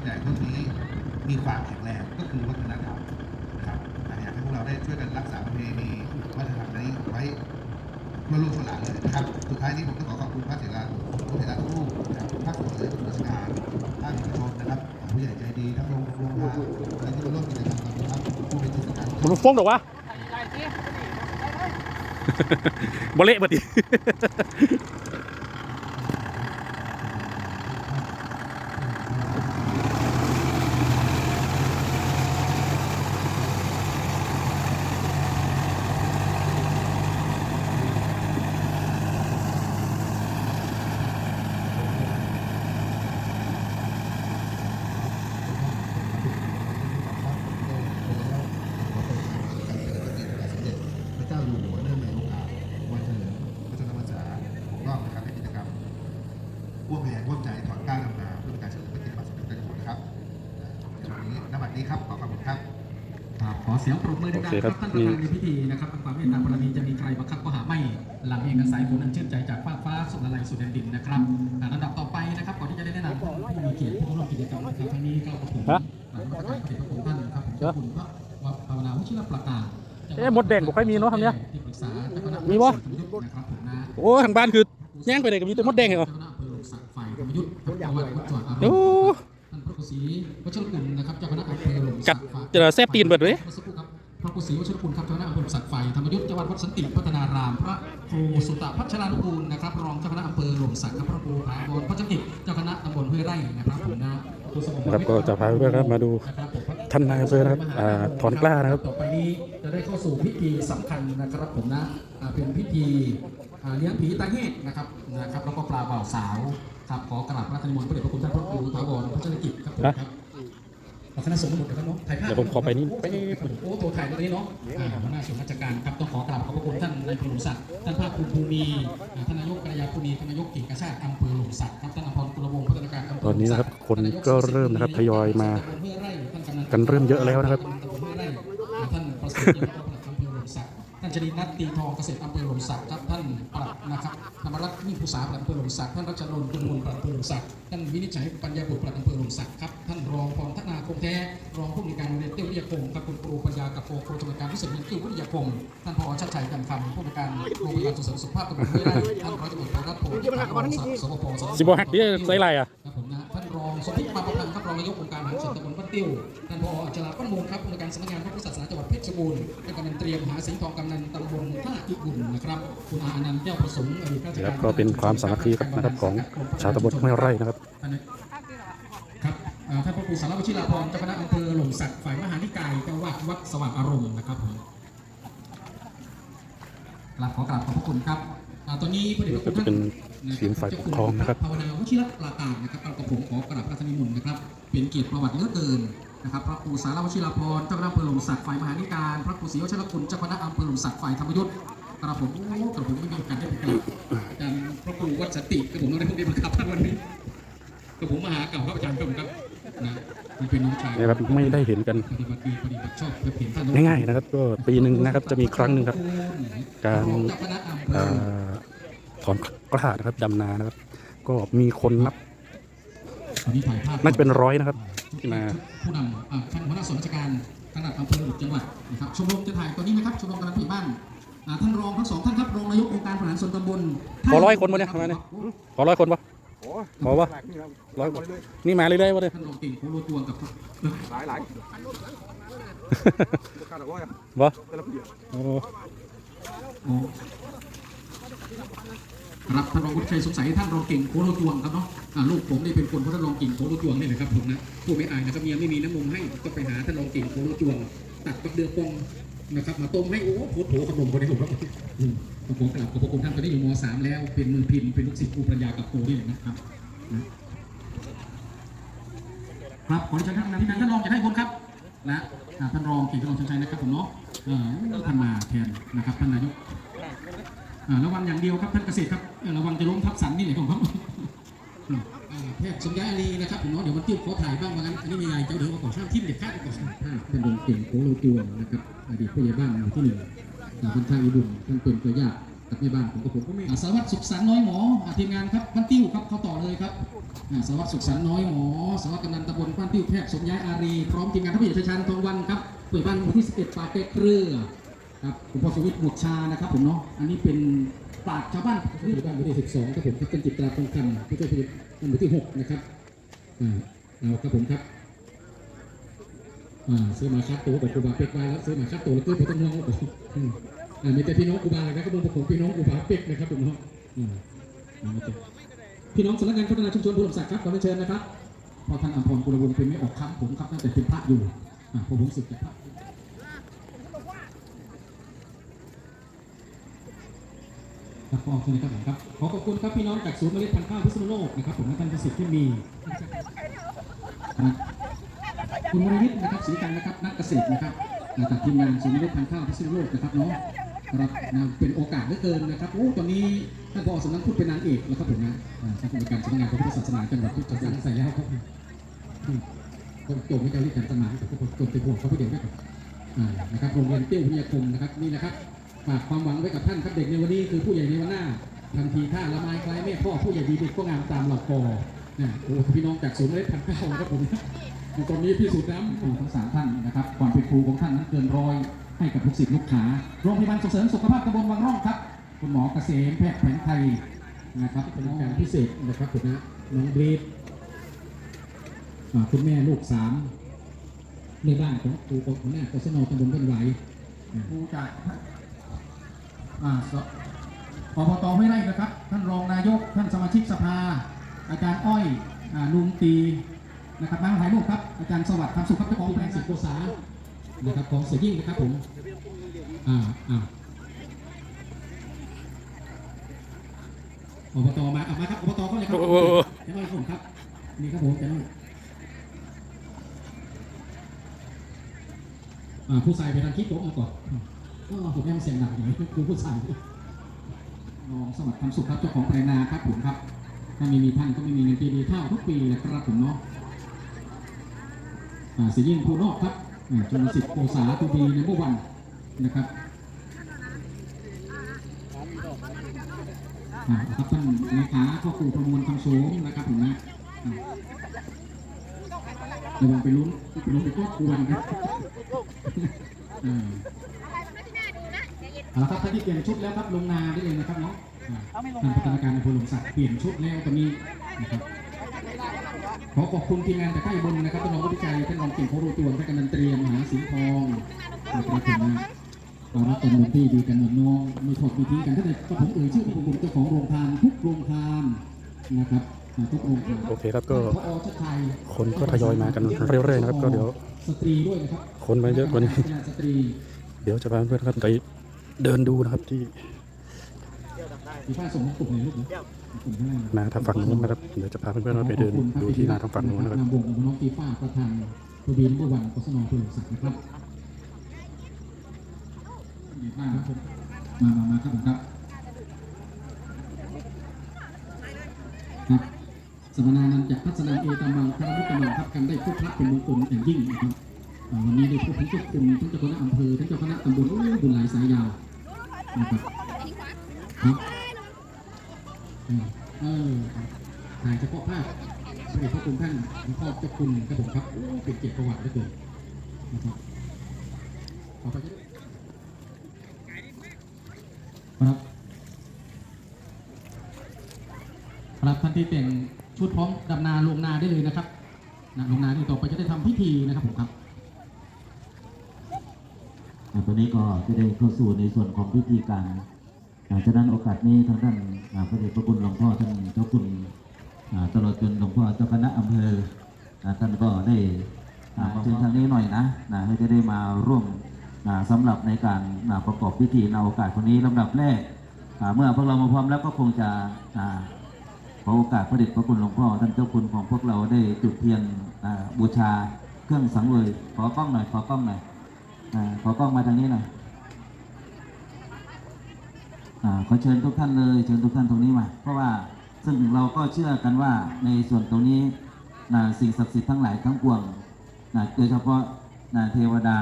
รุ่นใหญ่รุ่นนี้มีความแข็งแรงก็คือวัฒนธรรมนะครับอะอยากให้พวกเราได้ช่วยกันรักษาประเพณีวัฒนธรรมนี้ไว้เพื่อลูกชนหลานเลยนะครับ สุดท้ายนี้ผมต้องขอขอบคุณพระเถระผู้เถระทุกรูปนะครับภาคส่วนและราชการภาคเอกชนนะครับ ผู้ใหญ่ใจดีทั้งโรงโรงงานและที่มาร่วมกิจกรรมกันนะครับผู้เป็นจิตอาสามันฟ้องดอกวะบเละบัดดิ พระเจ้าอยู่หัวเนื่องในโอกาสวันเฉลิมพระชนมพรรษาของรอบนะครับในกิจกรรมร่วมแรงร่วมใจถอนกล้าทำนาเพื่อเป็นการเฉลิมพระเกียรติพระสมเด็จพระเจ้าอยู่หัวนะครับในวันนี้ณบัดนี้ครับขอขอบคุณครับ ครับขอ เสียงปรบมือดังโอเคๆคครัรับบท่านประธานในพิธีนะครับความเมตตาบารมีจะมีใครบังคับก็หาไม่ หลังเอกสายฝนอันชื่นใจจากฟ้ากฟ้าสุดละไลสู่แดนดินนะครับอ่าลำดับต่อไปนะครับก่อนที่จะได้แนะนำผู้มีเกียรติผู้ร่วมกิจกรรมนะครับทั้งนี้ก็ขอบคุณฮะหลังมาตรการพระเดชพระคุณท่านนะครับผมขอบคุณพระวัดภาวนาวิชิรประกาศเอ๊ะมดแดงบ่ค่อยมีเนอะทำเนี้ยที่ปรึกษาเจ้าคณะมีบ่นะครับผมนะโอ้ทางบ้านคือแย่งไปไหนกับมีแต่มดแดงเหรอเจ้าคณะอำเภอหลงสักฝ่ายธรรมยุทธ์ครับจังหวัดวัดจังหวัดอารโอ้มณ์ท่านพระครูศรีวัชรกุลนะครับเจ้าคณะอำเภอหลงกัสัดกฝ่ายจะแซ่บตีนเบิดเลยเมื่อสักค รู่ครับพระครูศรีวชรคุณครับเจ้าคณะอำเภอสักไฟธรรมยุทธ์จังหวัดวัดสันติพัฒนาราม พระครูสุตพัชรานุกูลนะครับรองเจ้าคณะอำเภอหล่มสักครับพระครูผาบนพระจักริตเจ้าคณะตำบลห้วยไร่นะครับผมนะครูสมบัตินะครับก็จะพาเพื่อนครับมาดูนะครับท่านนายอำเภอนะครับถอนกล้านะครับต่อไปนี้จะได้เข้าสู่พิธีสำคัญนะครับผมนะเป็นพิธีเลี้ยงผีตาแห้นะครับนะครับแล้วก็ปลาบ่าวสาวครับขอกราบพระธนิมนต์พระเดชพระคุณท่านพระครูถาวรพระจริญกิจครับผมครับ คณะสงฆ์ทั้งหมดนะครับเนาะถ่ายภาพเดี๋ยวผมขอไปนี่แป๊บ โอ้โหถ่ายตรงนี้เนาะอ่าหัวหน้าส่วนราชการครับต้องขอกราบขอบพระคุณท่านนายพลหลวงศักดิ์ท่านภาคภูมิภูมีอ่าท่านนายกกัลยาภูมีท่านนายกกิ่งกระชาติอำเภอหลวงศักดิ์ครับท่านอภรกุลวงศ์พัฒนาการอำเภอตอนนี้นะครับคนก็เริ่มนะครับทยอยมาตำบลห้วยไร่ท่านกำนันกันเริ่มเยอะแล้วนะครับตำบลห้วยไร่อ่าท่านประสิทธิ์เจียมปลัดอำเภอหลวงศักดิ์ท่านชนิดนัทตีทองเกษตรอำเภอหลวงศักดิ์ครับท่านปลัดนะครับธรรมรัตน์มิ่งภูษาปลัดอำเภอหลวงศักดิ์ท่านรัชนนท์กุลมูลปลัดอำเภอหลวงศักดิ์ท่านวินิจฉัยปัญญาบุตรปลัดอำเภอหลวงศักดิ์ครับ รองผู้อำนวยการโรงเรียนเตี้ยววิทยาคมครับคุณครูปัญญากับโคครูชำนาญการพิเศษเรียนเตี้ยววิทยาคมท่านผอชัดชัยกันคำผู้อำนวยการโรงพยาบาลส่งเสริมสุขภาพตำบลห้วยไร่ท่านร้อยตำรวจโทรัตน์พงศ์รองสปปสสิบหักดิใส่ไรอะครับผมนะท่านรองสมพิษมาประพันธ์ครับรองนายกองค์การอาหารเสริมตำบลบ้านติ้วท่านผออัจฉราปั้นมูลครับผู้ในวยการสำนักงานพระพุทธศาสนาจังหวัดเพชรบูรณ์ท่านกำนันเตรียมหาสิงห์ทองกำนันตำบลท่าอิบุญนะครับคุณอาอนันต์แก้วประสงค์อดีตข้าราชแล้กาวรก็เป็นความสามัคคีครับนะครับของชาวตำบลห้วยไร่นะครับ ท่านครับอ่าท่านพระครูสารวชิราพรเจ้าคณะอำเภอหล่มสักฝ่ายมหานิกายเจ้าวัดวัดสว่างอารมณ์นะครับผมกราบขอกราบขอบพระคุณครับตอนนี้พระเดชพระคุณท่านเสียงฝ่ายปกครองนะครับภาวนาวชิรปราการนะครับเอากระผมขอกราบพระธนิมนต์นะครับ เป็นเกียรติประวัติเลือเกินนะครับ พระครูสารวชิราพรเจ้าคณะอำเภอหลมศักดิ์ฝ่ายมหานิการ พระครูศรีวชรคุณเจ้าคณะอำเภอหลมศักดิ์ฝ่ายธรรมยุทธ์กระผมกระผมไม่มีโอกาสได้ไปกราบอาจารย์พระครูวัดสติกระผมต้องได้พวกนี้บังคับท่านวันนี้กระผมมาหาเก่าครับอาจารย์ครับผมครับ นะมันเป็นน้องชายนะครับไม่ได้เห็นกัน ปฏิบัติดีปฏิบัติชอบเพื่อเพียงท่านง่ายๆนะครับ ก็ปีหนึ่งนะครับจะมีครั้งหนึ่งครับ การเจ้าคณะอำเภเอ่ออถอนกล้านะครับดำนานะครับ ก็มีคนนับวันนี้ถ่ายภาพน่าจะเป็นร้อยนะครับ ที่มา ผู้นำอ่าท่านหัวหน้าส่วนราชการขนาดอำเภอหลุดจังหวัดนะครับชมรมจะถ่ายตัวนี้ไหมครับชมรมกำนันผู้ใหญ่บ้านอ่าท่านรองทั้งสองท่านครับรองนายกองค์การบริหารส่วนตำบลขอร้อยคนวะเนี่ยประมาณนี้ขอร้อยคนปะ ขอปะร้อยคนนี่มาเรื่อยๆวะเนี่ยท่านรองเก่งโคโลตวงกับหลายหลายค่าดอกร้อยอะวะแต่ละปีอะโอ้โอ้ครับท่านรองวุฒิชัยสงสัยท่านรองเก่งโคโลตวงครับเนาะอ่าลูกผมนี่เป็นคนเพราะท่านรองเก่งโคโลตวงนี่แหละครับผมนะผู้ไม่อายนะครับเมียไม่มีน้ำนมให้ก็ไปหาท่านรองเก่งโคโลตวงตัดกับเดือปงนะครับมาต้มให้โอ้โหโถขนมคนนี้ผมรับ อืมผมขอกราบขอบพระคุณท่านตอนนี้อยู่ม .3 แล้ว เป็นมือพิมพ์เป็นลูกศิษย์ครูปรัญญากับครูนี่แหละนะครับนะครับขอเชิญท่านนายท่านรองจะให้คนครับนะอ่าท่านรองเก่งท่านรองชันชัยนะครับผมเนาะเอ่อท่านมาแทนนะครับท่านนายกอ่าระวังอย่างเดียวครับท่านเกษตรครับเอ่อระวังจะล้มทับสันนี่แหละครับผมอืมอ่าแพทย์สมยาอารีนะครับผมเนาะเดี๋ยวมันติ้วขอถ่ายบ้างว่างั้นอันนี้มีอะไรเจ้าเดี๋ยวเอาก่อนช่างทิมเด็ดขาดก่อนท่านรองเก่งโคโลจวงนะครับอดีตผู้ใหญ่บ้านหมู่ที่หนึ่ง จากท่านท่าอิบุญท่านเป็นตัวญาติกับแม่บ้านผมกับผมก็ไม่อ่าสารวัตรสุขสันต์น้อยหมอทีมงานครับบ้านติ้วครับเขาต่อเลยครับอ่าสารวัตรสุขสันต์น้อยหมอสารวัตรกำนันตำบลบ้านติ้วแพทย์สมย้ายอารีพร้อมทีมงานทัพยาชัยชาญทองวันครับเปิดบ้านวันที่11ปากเกเครือครับคุณพ่อสวิทย์หมวกชานะครับผมเนาะอันนี้เป็นปราชชาวบ้านที่บ้านหมู่ที่12ครับผมครับเป็นจิตราทองคำผู้ช่วยผู้ใหญ่บ้านหมู่ที่6นะครับอ่าเอาครับผมครับ อ่าซื้อมาคัดตัวกับครูบาเป็กไว้แล้วซื้อมาคัดตัวแล้วก็ไม่ต้องน้องอ่ามีแต่พี่น้องครูบาเลยนะครับผมผมพี่น้องครูบาเป็กนะครับผมเนาะอ่าพี่น้องสำนักงานพัฒนาชุมชนบุรีศักดิ์ครับขอเรียนเชิญนะครับพอท่านอัมพรกุลวงศ์เป็นไม่ออกคำผมครับตั้งแต่เป็นพระอยู่อ่าพอผมสึกจากพระครับขอบคุณครับผมครับขอขอบคุณครับพี่น้องจากศูนย์เมล็ดพันธุ์ข้าวพิษณุโลกนะครับผมและท่านประสิทธิ์ที่มีนะ คุณวรวิทย์นะครับศรีกันนะครับนักเกษตรนะครับจากทีมงานศูนย์เมล็ดพันข้าวพิษณุโลกนะครับเนาะครับนะเป็นโอกาสเหลือเกินนะครับโอ้ตอนนี้ท่านผอสำนักพุทธเป็นนางเอกแล้วครับผมนะท่านผู้ในวยการสำนักงานพระพุทธศาสนาจังหวัดพิจิตรใส่แล้วครับอืมก็โจมไม่เจ้าที่การสมานแต่ก็จมไปพวกเขาไปเด็กด้วยกันนะครับโรงเรียนเตี้ยวพิยาคมนะครับนี่นะครับฝากความหวังไว้กับท่านครับเด็กในวันนี้คือผู้ใหญ่ในวันหน้าทันทีท่าละไม้คล้ายแม่พ่อผู้ใหญ่ดีเด็กก็งามตามหลักกอนะโอ้พี่น้องจากศูนย์เล็ดพันธุ์ข้าวครับผม ตอนนี้พี่สุดน้ำทั้งสามท่านนะครับความเป็นครูของท่านนั้นเกินร้อยให้กับลูกศิษย์ลูกหาโรงพยาบาลส่งเสริมสุขภาพตำบลวังร่องครับ คุณหมอเกษมแพทย์แผนไทยนะครับเป็นการพิเศษนะครับผมนะน้องเบรดอ่าคุณแม่ลูกสามในบ้านของครูของหัวหน้ากศนตำบลบ้านไหวครูจากอ่าสอบตห้วยไร่นะครับ ท่านรองนายกท่านสมาชิกสภา อาจารย์อ้อยอ่าลุงตี นะครับมาถ่ายรูปครับอาจารย์สวัสดิ์คำสุขครับเจ้าของแปลงสิบโกษานะครับของเสียยิ่งนะครับผมอ่าอ่าอบตมาเอามาครับอบตก็เลยครับโอ้โหเจ้าอ้อยผมครับนี่ครับผมเจ้าอ้อยอ่าผู้ชายไปทางคิดโต๊ะมาก่อนก็ผมยังเสียงหนักอยู่คือผู้ชายรองสวัสดิ์คำสุขครับเจ้าของแปลงนาครับผมครับถ้าไม่มีท่านก็ไม่มีเงินปีดีเท่าทุกปีเลยครับผมเนาะ อ่าสียิ่งภูนอกครับชนสิทธิ์โอสาตูบีในเมื่อวันนะครับครับท่านเลขาพ่อครูประมวลคำสูงนะครับผมนะอ่าระวังไปลุ้นไปลุ้นไปก็ควรครับอ่าเอาละครับท่านที่เปลี่ยนชุดแล้วครับลงนาได้เลยนะครับเนาะอ่าท่านพัฒนาการอำเภอหลมสักเปลี่ยนชุดแล้วตอนนี้นะครับ ขอขอบคุณทีมงานจากค่ายบนนะครับท่านรองผู้วิจัยท่านรองเก่งโคโรตวนท่านกำนันเตรียมมหาสิงห์ทองนะครับผมนะเรารักกันเหมือนพี่ดีกันเหมือนน้องไม่ทอดไม่ทิ้งกันถ้าเกิดก็ผมเอ่ยชื่อผมผมเจ้าของโรงทานทุกโรงทานนะครับทุกโรงทานโอเคครับก็คนก็ทยอยมากันเรื่อยๆนะครับก็เดี๋ยวสตรีด้วยนะครับคนมาเยอะกว่านี้เดี๋ยวจะพาเพื่อนๆครับไปเดินดูนะครับที่ มีผ้าส่งของกลุ่มในลูกนะกลุ่มข้างล่างนาทางฝั่งนู้นนะครับ เดี๋ยวจะพาเพื่อนๆเราไปเดินดูที่นาทางฝั่งนู้นนะครับนำวงของน้องกีฟ้าประธานตัวบินเมื่อวันกศนเพื่อนศักดิ์นะครับดีมากครับผมมามามาครับผมครับครับสมนานันจากพัฒนาเอตามังพระมุตตมังครับกันได้พบพระเป็นมงคลอย่างยิ่งนะครับอ่าวันนี้ได้พบทั้งเจ้าคุณทั้งเจ้าคณะอำเภอทั้งเจ้าคณะตำบลโอ้ยบุญหลายสายยาวนะครับครับ อืมเออถ่ายเฉพาะภาพพระเดชพระคุณท่านหลวงพ่อเจ้าคุณครับผมครับโอ้เป็นเกียรติประวัติเหลือเกินนะครับขอไปด้วยครับครับท่านที่แต่งชุดพร้อมดำนาลงนาได้เลยนะครับนะลงนาที่ต่อไปจะได้ทำพิธีนะครับผมครับตอนนี้ก็จะได้เข้าสู่ในส่วนของพิธีการ ฉะนั้นโอกาสนี้ทางด้านพระเดชพระคุณหลวงพ่อท่านเจ้าคุณตลอดจนหลวงพ่อเจ้าคณะอำเภอท่านก็ได้อ่าเชิญทางนี้หน่อยนะนะให้จะได้มาร่วมอ่าสำหรับในการประกอบพิธีในโอกาสคนนี้ลำดับแรกเมื่อพวกเรามาพร้อมแล้วก็คงจะขอโอกาสพระเดชพระคุณหลวงพ่อท่านเจ้าคุณของพวกเราได้จุดเทียนบูชาเครื่องสังเวยขอกล้องหน่อยขอกล้องหน่อยขอกล้องมาทางนี้หน่อย ขอเชิญทุกท่านเลยเชิญทุกท่านตรงนี้มา เพราะว่าซึ่งเราก็เชื่อกันว่าในส่วนตรงนี้นะสิ่งศักดิ์สิทธิ์ทั้งหลายทั้งปวงนะโดยเฉพาะนะเทวดา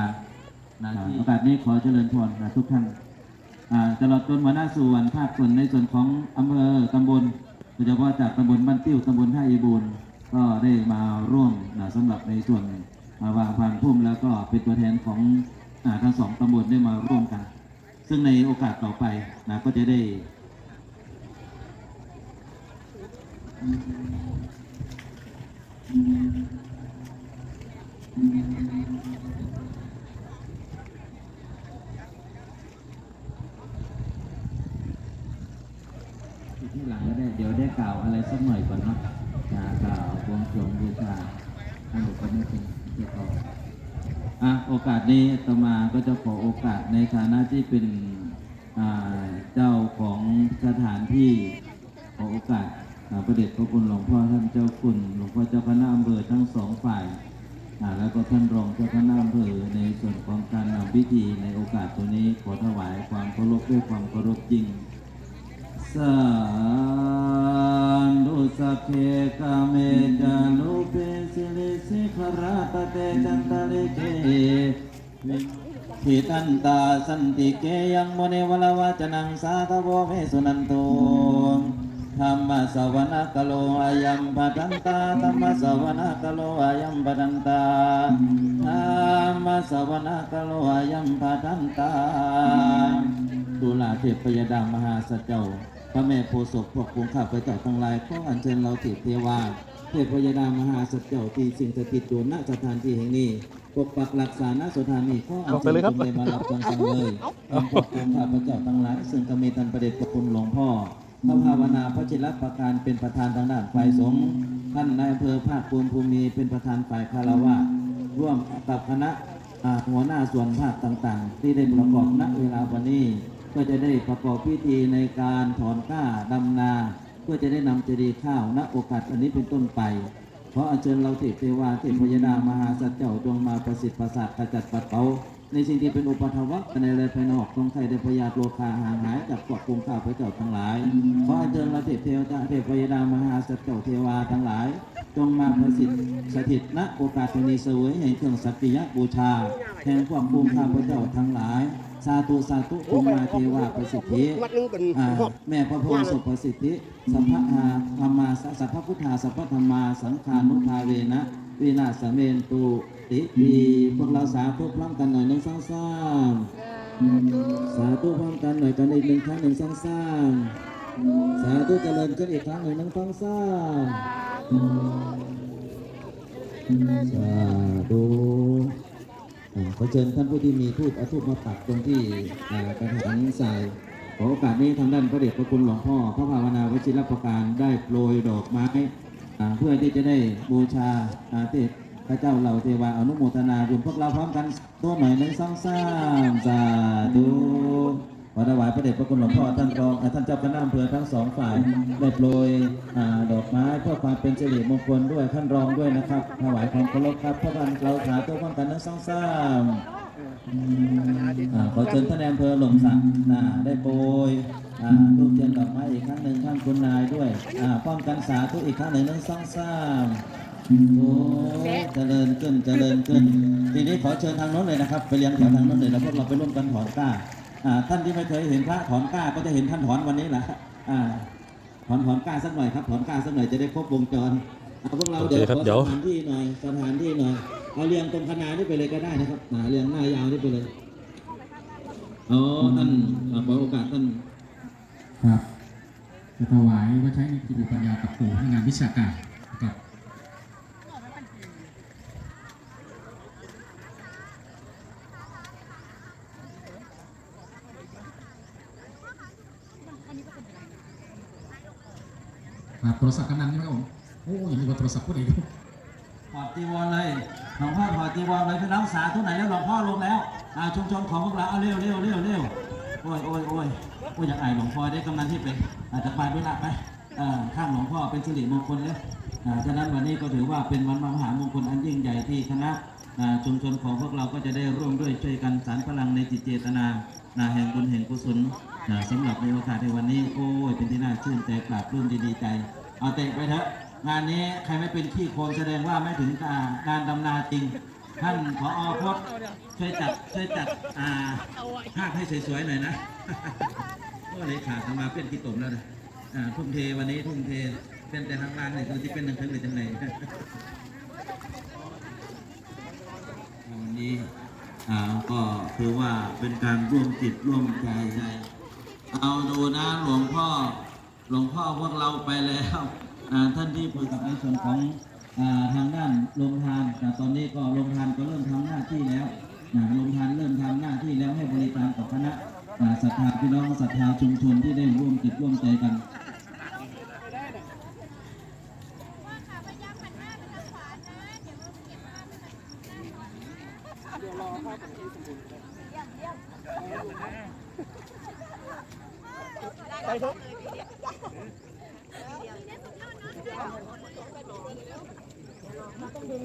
นะที่โอกาสนี้ขอเจริญพรนะทุกท่านอ่าตลอดจนหัวหน้าส่วนภาคส่วนในส่วนของอำเภอตำบลโดยเฉพาะจากตำบลบ้านติ้วตำบลท่าอีบูนก็ได้มาร่วมนะสำหรับในส่วนอ่าวางพานพุ่มแล้วก็เป็นตัวแทนของอ่าทั้งสองตำบลได้มาร่วมกัน ซึ่งในโอกาสต่อไปนะก็จะได้ที่หลังก็ได้เดี๋ยวได้กล่าวอะไรสักหน่อยก่อนเนาะกล่าวบวงสรวงบูชาอันนี้ก็ไม่เป็นเกี่ยวกับ อะโอกาสนี้ตมาก็จะขอโอกาสในฐานะที่เป็นเจ้าของสถานที่ขอโอกาสประเดชพระคุณหลวงพ่อท่านเจ้าคุณหลวงพ่อเจ้าคณะอำเภอทั้งสองฝ่ายแล้วก็ท่านรองเจ้าคณะอำเภอในส่วนของการนำพิธีในโอกาสตัวนี้ขอถวายความเคารพด้วยความเคารพจริงสา ธุสเพกาเมจานุเปสิลิสิขราตเตจันตะลิเกทิตันตาสันติเกยังโมเนวลวาจนังสาธโวเมสุนันโตธรรมสวนาคโลอายัมปทันตาธรรมสวนาคโลอายัมปทันตาธรรมสวนาคโลอายัมปทันตาตุลาเทพยดามหาสัจเจ้า พระแม่โพศพพวกคงข้าพเจ้าทั้งหลายขออัญเชิญเราเทพเทวาเทพยดามหาสัจเจ้าที่สิ่งสถิตอยู่ณสถานที่แห่งนี้ปกปักรักษาณสถานนี้ขออัญเชิญจงได้มารับฟังกันเลยหลวงพ่อคงข้าพเจ้าทั้งหลายซึ่งกมีท่านประเดชพระคุณหลวงพ่อพระภาวนาพระจิรัประการเป็นประธานทางด้านฝ่ายสงฆ์ท่านนายอำเภอภาคภูมิภูมิเป็นประธานฝ่ายคารวะร่วมกับคณะหัวหน้าส่วนภาคต่างๆ ที่ได้ประกอบณเวลาวันนี้ ก็จะได้ประกอบพิธีในการถอนกล้าดำนาเพื่อจะได้นำเจดีย์ข้าวณโอกาสอันนี้เป็นต้นไป เพราะอัญเชิญเราเทพเทวาเทพพยดามหาสัจเจ้าจงมาประสิทธิ์ประสาทขจัดปัดเป่า ในสิ่งที่เป็นอุปทวะในเลยภายนอกตรงใครได้พยาธิโลคาห่างหายจากกาะกรุงข้าพระเจ้าทั้งหลายขออัญเชิญราเทพเทวดาเทพพยดามหาสัจเจ้าเทวาทั้งหลาย จงมาประสิทธิ์สถิตณโอกาสนี้เสวยแห่งเครื่องสักกิยะบูชาแห่งความภูมิข้าพระเจ้าทั้งหลายสาธุสาธุภูมิมาเทวาประสิทธิแม่พระโพธิ์สุประสิทธิ สัพพะธรรมาสัพพะพุทธาสัพพธรรมาสังฆานุภาเวนะวินาศเมนตุ ติปีพวกเราสาธุพร้อมกันหน่อยหนึ่งสองสามสาธุพร้อมกันหน่อยกันอีกหนึ่งครั้งหนึ่งสองสามสาธุเจริญขึ้นอีกครั้งหนึ่งหนึ่งสองสามสาธุขอเชิญท่านผู้ที่มีทูปเอาทูปมาปักตรงที่กระถางใส่ขอโอกาสนี้ทางด้านพระเดชพระคุณหลวงพ่อพระภาวนาวชิรประการได้โปรยดอกไม้เพื่อที่จะได้บูชาอาเท พระเจ้าเหล่าเทวาอนุโมทนาบุญพวกเราพร้อมกันตัวหน่อยหนึ่งสองสามสาธุขอถวายพระเดชพระคุณหลวงพ่อท่านรองท่านเจ้าคณะอำเภอทั้งสองฝ่ายได้โปรยดอกไม้เพื่อความเป็นสิริมงคลด้วยท่านรองด้วยนะครับถวายความเคารพครับพระวันเราขาตัวพร้อมกันหนึ่งสองสามขอเชิญท่านอำเภอหลงสักได้โปรยรูปเทียนดอกไม้อีกครั้งหนึ่งท่านคุณนายด้วยป้องกันสาธุอีกครั้งหนึ่งหนึ่งสองสาม เจริญขึ้นเจริญขึ้น ทีนี้ขอเชิญทางโน้นเลยนะครับ ไปเลี้ยงแถวทางโน้นเลยแล้วพวกเราไปร่วมกันถอนกล้าอ่า ท่านที่ไม่เคยเห็นพระถอนกล้าก็จะเห็นท่านถอนวันนี้แหละอ่าถอนถอนกล้าสักหน่อยครับถอนกล้าสักหน่อยจะได้ครบวงจรเอาพวกเราโอเคเดี๋ยวครับขอเดี๋ยวสถานที่หน่อยสถานที่หน่อยเอาเรียงตรงคณะนี่ไปเลยก็ได้นะครับอ่าเรียงหน้ายาวนี่ไปเลยอ๋อท่านอ่าขอโอกาสท่านครับจะถวายไว่าใช้ในกิจปัญญากับปู่ให้งานวิชาการนะครับครับ โทรศัพท์กำนันใช่ไหมครับผมโอ้ยังมีโทรศัพท์พูดเองถอดจีวรเลยหลวงพ่อถอดจีวรเลยพี่น้องสาธุไหนแล้วหลวงพ่อลงแล้วอาชุมชนของพวกเราเอาเร็วเร็วเร็วเร็วโอ้ยโอ้ยโอ้ยโอ้ยอยากอหลวงพ่อได้กำนันที่เป็นอาจจะไปด้วยละไปข้างหลวงพ่อเป็นสิริมงคลเลยอ่าฉะนั้นวันนี้ก็ถือว่าเป็นวันมหามงคลอันยิ่งใหญ่ที่คณะชุมชนของพวกเราก็จะได้ร่วมด้วยช่วยกันสารพลังในจิตเจตนาแห่งบุญแห่งกุศลสำหรับในโอกาสในวันนี้โอ้ยเป็นที่น่าชื่นใจปราบปลื้มดีใจ เอาเตะไปเถอะงานนี้ใครไม่เป็นขี้โคลนแสดงว่าไม่ถึงการงานดำนาจริง ท่านผอพจน์ช่วยจัดช่วยจัดอ่าภาพให้สวยๆหน่อยนะก็เลยขาดมาเป็นกี่ตุ่มแล้วนะอ่าทุ่มเทวันนี้ทุ่มเทเป็นแต่ทางล่างเลยคือที่เป็นหนึ่งครั้งเลยจังไหนวันนี้อ่าก็คือว่าเป็นการร่วมจิตร่วมใจใจเอาดูนะหลวงพ่อ หลวงพ่อพวกเราไปแล้วท่านที่ปรึกษาในส่วนของอทางด้านโรงทานแต่ตอนนี้ก็โรงทานก็เริ่มทำหน้าที่แล้วโรงทานเริ่มทำหน้าที่แล้วให้บริการกับคณะอ่าศรัทธาพี่น้องศรัทธาชุมชนที่ได้ร่วมจิตร่วมใจกัน ดึง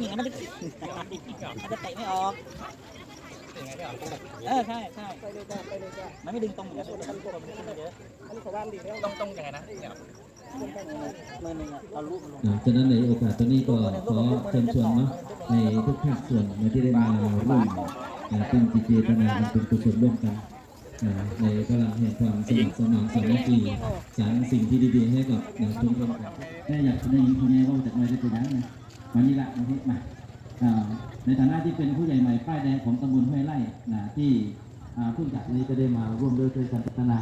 อย่างนั้นมันจะมันจะเตะไม่ออกเออใช่ใช่ไปเลยจ้ะไปเลยจ้ะมันไม่ดึงตรงเหมือนกันต้องต้องยังไงนะมือหนึ่งอะเราลูบมันลงอ่าฉะนั้นในโอกาสตอนนี้ก็ขอเชิญชวนเนาะในทุกภาคส่วนนะที่ได้มาร่วมอ่าตั้งจิตเจตนาเป็นกุศลร่วมกันในพลังแห่งความสมัครสมานสามัคคีสร้างสิ่งที่ดีๆให้กับอ่าชุกันแม่อยากจะได้ยินคุณแม่ว่าจากไหนได้ตัวนั้นนะ มานี่ละมาที่มาในฐานะที่เป็นผู้ใหญ่ใหม่ป้ายแดงของตำบลห้วยไร่นะที่ผู้จัดนี้ก็ได้มาร่วมด้วยช่วยกันพัฒนา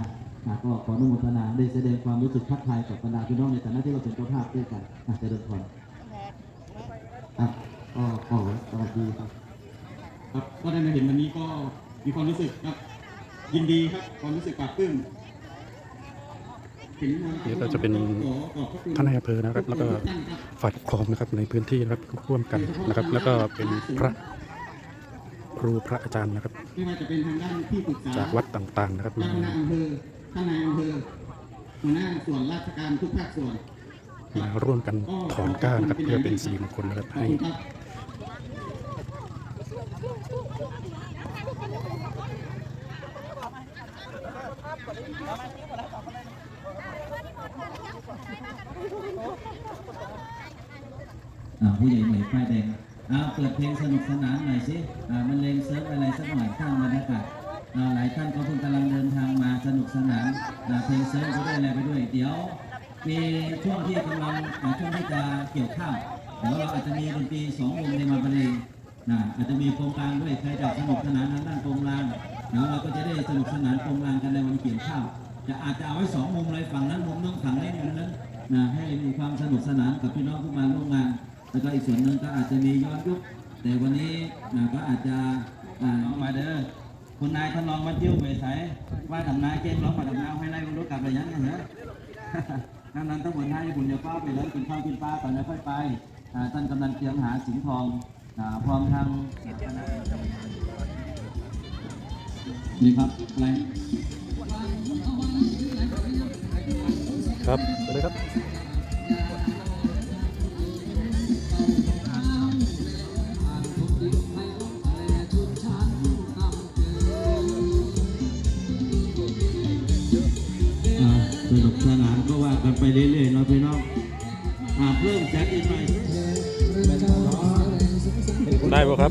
ก็ขออนุโมทนาได้แสดงความรู้สึกทักทายกับบรรดาพี่น้องในฐานะที่เราเป็นเจ้าภาพด้วยกันอาจจะเดินครับก็ขอสวัสดีครับครับก็ได้มาเห็นวันนี้ก็มีความรู้สึกครับ ยินดีครับความรู้สึกปลาบปลื้ม เดี๋ยวเราจะเป็นท่านนายอำเภอนะครับ แล้วก็ฝ่ายปกครองนะครับในพื้นที่นะครับร่วมกันนะครับ แล้วก็เป็นพระครูพระอาจารย์นะครับไม่ว่าจะเป็นทางด้านที่ศึกษาจากวัดต่างๆนะครับเจ้ามาคณะอำเภอท่านนายอำเภอหัวหน้าส่วนราชการทุกภาคส่วนมาร่วมกันถอนก้านะครับเพื่อเป็นสีมงคลนะครับให้ คุณครับ อ่า ผู้ใหญ่ใหม่ป้ายแดงอ่าเปิดเพลงสนุกสนานหน่อยสิมันเลงเซิร์ฟอะไรสักหน่อยข้างบรรยากาศหลายท่านก็เพิ่งกำลังเดินทางมาสนุกสนานเพลงเซิร์ฟไปด้วยอะไรไปด้วย เดี๋ยวมีช่วงที่กำลังช่วงที่จะเกี่ยวข้าวเดี๋ยวเราอาจจะมีดนตรีสองวงในมาบรรเลงนะอาจจะมีโครงการด้วยใครจะสนุกสนานทางด้านโครงรางแล้วเราก็จะได้สนุกสนานโครงรางกันในวันเกี่ยวข้าวจะอาจจะเอาไว้สองมุมเลยฝั่งนั้นมุมนึงฝั่งนี้มุมนึงนะให้มีความสนุกสนานกับพี่น้องผู้มาร่วมงาน แล้วก็อีกส่วนหนึ่งก็อาจจะมีย้อนยุคแต่วันนี้นะก็อาจจะอ่ามาเด้อคุณนายท่านรองมาเที่ยวไปใส่ว่าทำนายเกมร้องมาทำนายให้ไล่คุณรู้กลับไปยังไงเหรอนั่นนั้นต้องบนให้บุญญาป้าไปแล้วกินข้าวกินปลาก่อนแล้วค่อยไปท่านกำลังเตรียมหาสิงทองพร้อมทางนี่ครับอะไรครับไปเลยครับานก็ว่ากันไปเรื่อยๆเนาะพี่น้องหาเพิ่มแสงอีกหน่อย ได้ป่ะครับ